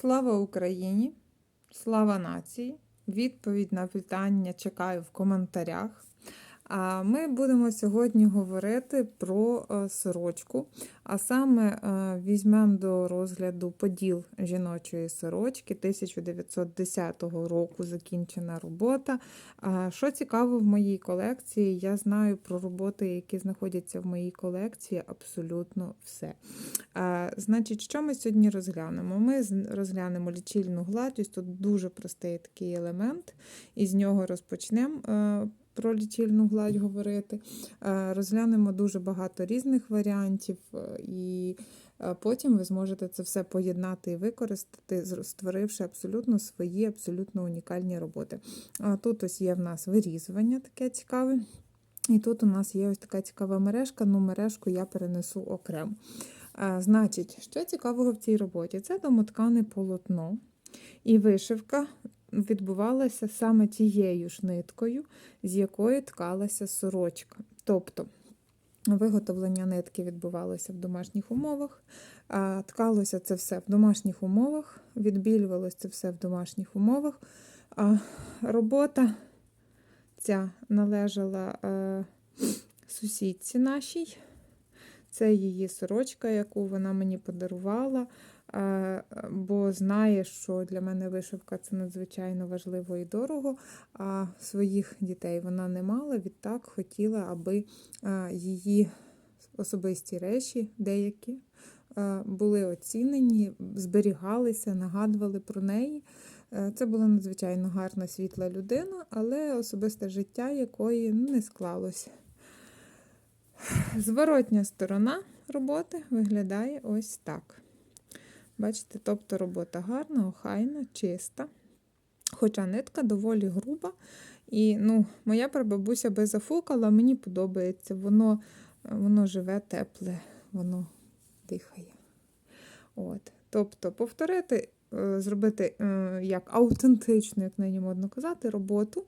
Слава Україні! Слава нації! Відповідь на питання чекаю в коментарях. А Ми будемо сьогодні говорити про е, сорочку, а саме е, візьмемо до розгляду поділ жіночої сорочки 1910 року закінчена робота. Що цікаво в моїй колекції, я знаю про роботи, які знаходяться в моїй колекції, абсолютно все. Значить, що ми сьогодні розглянемо? Ми розглянемо лічильну гладь, ось тут дуже простий такий елемент, і з нього розпочнемо. Про лічильну гладь говорити. Е, Розглянемо дуже багато різних варіантів, е, і е, потім ви зможете це все поєднати і використати, створивши абсолютно свої, абсолютно унікальні роботи. Тут ось є в нас вирізування таке цікаве. І тут у нас є ось така цікава мережка, ну мережку я перенесу окремо. Значить, що цікавого в цій роботі? Це домоткане полотно, і вишивка відбувалася саме тією ж ниткою, з якої ткалася сорочка. Тобто виготовлення нитки відбувалося в домашніх умовах, а ткалося це все в домашніх умовах, відбілювалося це все в домашніх умовах. А робота ця належала е, сусідці нашій. Це її сорочка, яку вона мені подарувала, бо знає, що для мене вишивка це надзвичайно важливо і дорого. А своїх дітей вона не мала. Відтак хотіла, аби е, її особисті речі, деякі, е, були оцінені, зберігалися, нагадували про неї. Е, Це була надзвичайно гарна світла людина, але особисте життя якої не склалося. Зворотня сторона роботи виглядає ось так. Бачите, тобто робота гарна, охайна, чиста. Хоча нитка доволі груба. І ну, моя прабабуся би зафукала, мені подобається. Воно, воно живе тепле, воно дихає. От. Тобто, повторити, е, зробити е, як аутентичну, як нині модно казати, роботу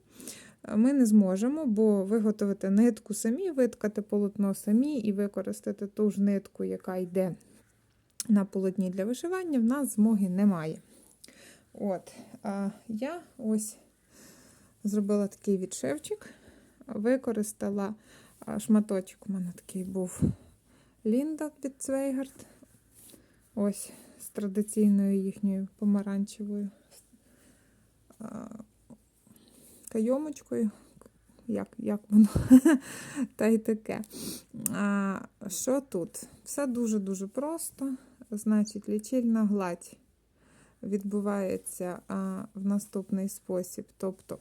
е, ми не зможемо, бо виготовити нитку самі, виткати полотно самі і використати ту ж нитку, яка йде на полотні для вишивання, в нас змоги немає. От, а я ось зробила такий відшивчик, використала шматочок, у мене такий був Лінда від Цвейгард. Ось з традиційною їхньою помаранчевою кайомочкою. Як, як воно? Та й таке. А, що тут? Все дуже-дуже просто. Значить, лічильна гладь відбувається а, в наступний спосіб. Тобто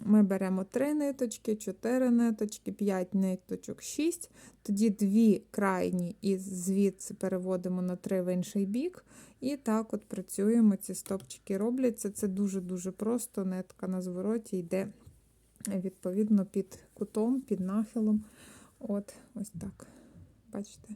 ми беремо 3 ниточки, 4 ниточки, 5 ниточок, 6, тоді дві крайні і звідси переводимо на 3 в інший бік. І так от працюємо. Ці стопчики робляться. Це дуже-дуже просто. Нитка на звороті йде відповідно під кутом, під нахилом. От, ось так. Бачите?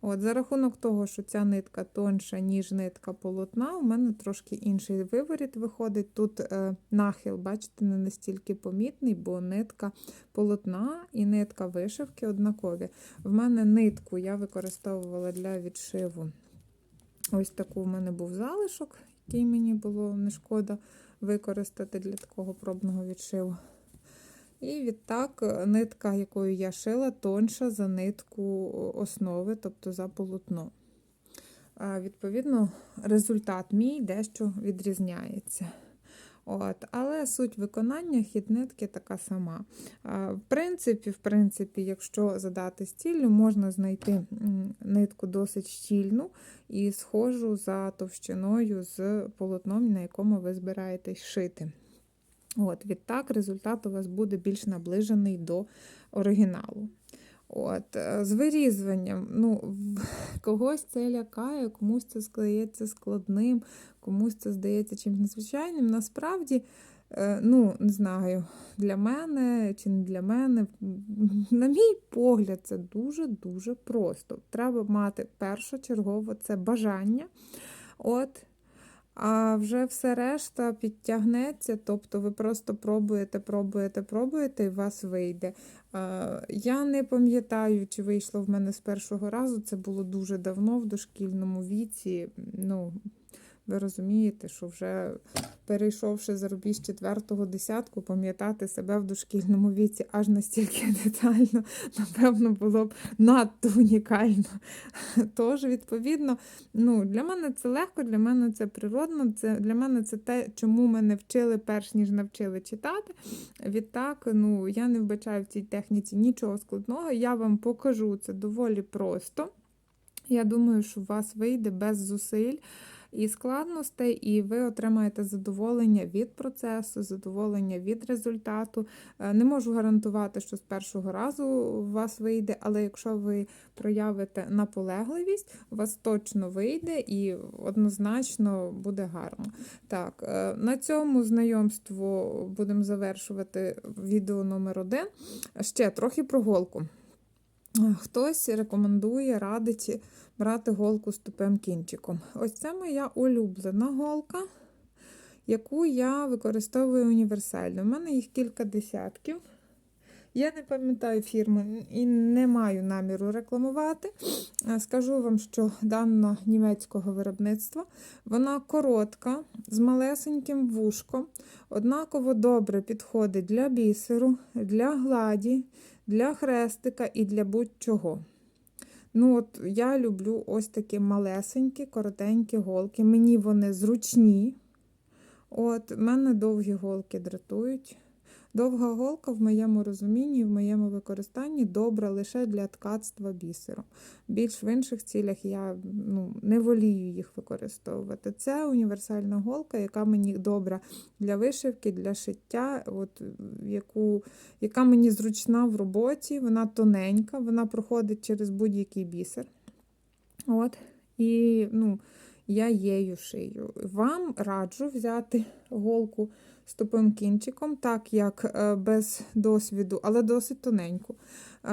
От, За рахунок того, що ця нитка тонша, ніж нитка полотна, у мене трошки інший виворіт виходить. Тут е, нахил, бачите, не настільки помітний, бо нитка полотна і нитка вишивки однакові. В мене нитку я використовувала для відшиву. Ось таку в мене був залишок, який мені було не шкода використати для такого пробного відшиву. І відтак е, нитка, якою я шила, тонша за нитку основи, тобто за полотно. Відповідно, результат мій дещо відрізняється. От, але суть виконання хід нитки така сама. В принципі, в принципі, якщо задати стілю, можна знайти нитку досить щільну і схожу за товщиною з полотном, на якому ви збираєтесь шити. От, відтак результат у вас буде більш наближений до оригіналу. От, е, З вирізуванням, ну, когось це лякає, комусь це здається складним, комусь це здається чимось незвичайним. Насправді, е, ну, не знаю, для мене чи не для мене, на мій погляд, це дуже-дуже просто. Треба мати першочергово це бажання. От, а вже все решта підтягнеться, тобто ви просто пробуєте, пробуєте, пробуєте, і у вас вийде. Я не пам'ятаю, чи вийшло в мене з першого разу. Це було дуже давно в дошкільному віці. Ну, ви розумієте, що вже перейшовши за рубіж четвертого десятку, пам'ятати себе в дошкільному віці аж настільки детально, напевно, було б надто унікально. Тож, відповідно, ну, для мене це легко, для мене це природно, це, для мене це те, чому мене вчили перш ніж навчили читати. Відтак, ну, я не вбачаю в цій техніці нічого складного. Я вам покажу це доволі просто. Я думаю, що у вас вийде без зусиль і складностей, і ви отримаєте задоволення від процесу, задоволення від результату. Е, Не можу гарантувати, що з першого разу у вас вийде, але якщо ви проявите наполегливість, у вас точно вийде і однозначно буде гарно. Так, е, на цьому знайомство будемо завершувати відео номер один. Ще трохи про голку. Хтось рекомендує, радить брати голку з тупим кінчиком. Ось це моя улюблена голка, яку я використовую універсально. У мене їх кілька десятків. Я не пам'ятаю фірми і не маю наміру рекламувати. Скажу вам, що дана німецького виробництва, вона коротка, з малесеньким вушком, однаково добре підходить для бісеру, для гладі, для хрестика і для будь-чого. Ну, от я люблю ось такі малесенькі, коротенькі голки. Мені вони зручні. От, мене довгі голки дратують. Довга голка в моєму розумінні, в моєму використанні добра лише для ткацтва бісером. Більш в інших цілях я ну, не волію їх використовувати. Це універсальна голка, яка мені добра для вишивки, для шиття, от, яку, яка мені зручна в роботі, вона тоненька, вона проходить через будь-який бісер. От. І ну, я її шию. Вам раджу взяти голку з тупим кінчиком, так як е, без досвіду, але досить тоненьку.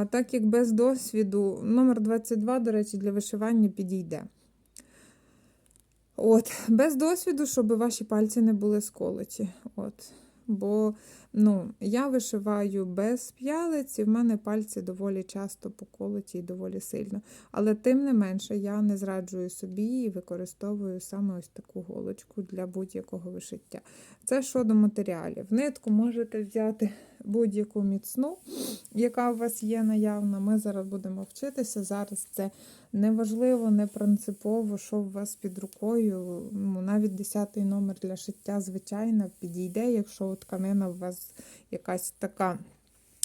Так як без досвіду, номер 22, до речі, для вишивання підійде. От, без досвіду, щоб ваші пальці не були сколоті. От. Бо ну, я вишиваю без п'ялиць, і в мене пальці доволі часто поколоті і доволі сильно. Але тим не менше я не зраджую собі і використовую саме ось таку голочку для будь-якого вишиття. Це щодо матеріалів. Нитку можете взяти будь-яку міцну, яка у вас є наявна. Ми зараз будемо вчитися. Зараз це неважливо, не принципово, що у вас під рукою. Ну, навіть 10 номер для шиття, звичайно, підійде, якщо тканина у вас якась така.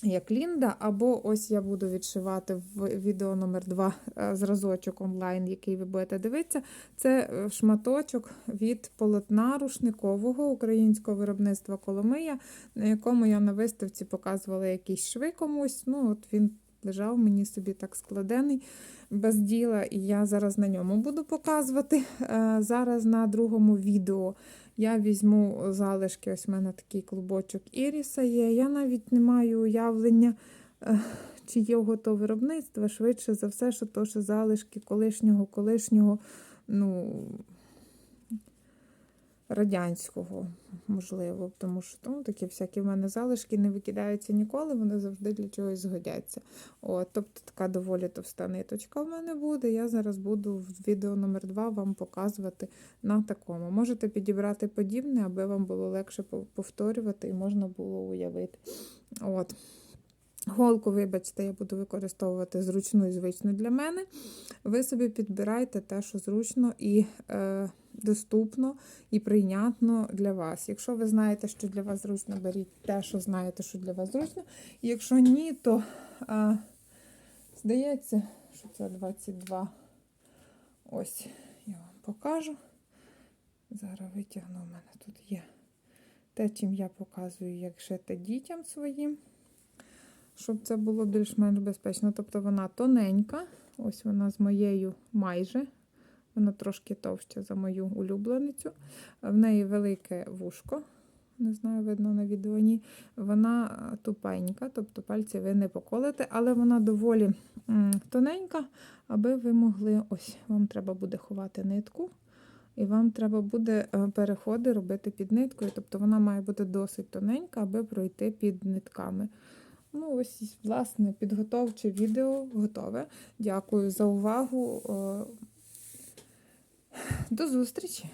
Як Лінда, або ось я буду відшивати в відео номер 2 зразочок онлайн, який ви будете дивитися. Це е, шматочок від полотна рушникового українського виробництва Коломия, на якому я на виставці показувала якісь шви комусь. Ну, от він лежав мені собі так складений без діла, і я зараз на ньому буду показувати. Е, Зараз на другому відео я візьму залишки, ось в мене такий клубочок Іріса є. Я навіть не маю уявлення, е, чи його то виробництво, швидше за все, що то що залишки колишнього, колишнього, ну, радянського, можливо, тому що ну, такі всякі в мене залишки не викидаються ніколи, вони завжди для чогось згодяться. От, тобто така доволі товста ниточка в мене буде. Я зараз буду в відео номер 2 вам показувати на такому. Можете підібрати подібне, аби вам було легше повторювати і можна було уявити. От. Голку, вибачте, я буду використовувати зручну і звичну для мене. Ви собі підбирайте те, що зручно і е, доступно і прийнятно для вас. Якщо ви знаєте, що для вас зручно, беріть те, що знаєте, що для вас зручно. Якщо ні, то е, здається, що це 22. Ось я вам покажу. Зараз витягну, у мене тут є те, чим я показую, як шити дітям своїм щоб це було більш-менш безпечно. Тобто вона тоненька, ось вона з моєю майже. Вона трошки товща за мою улюбленицю. В неї велике вушко, не знаю, видно на відео ні. Вона тупенька, тобто пальці ви не поколите, але вона доволі тоненька, аби ви могли, ось, вам треба буде ховати нитку. І вам треба буде е, переходи робити під ниткою. Тобто вона має бути досить тоненька, аби пройти під нитками. Ну, ось, власне, підготовче відео готове. Дякую за увагу. До зустрічі!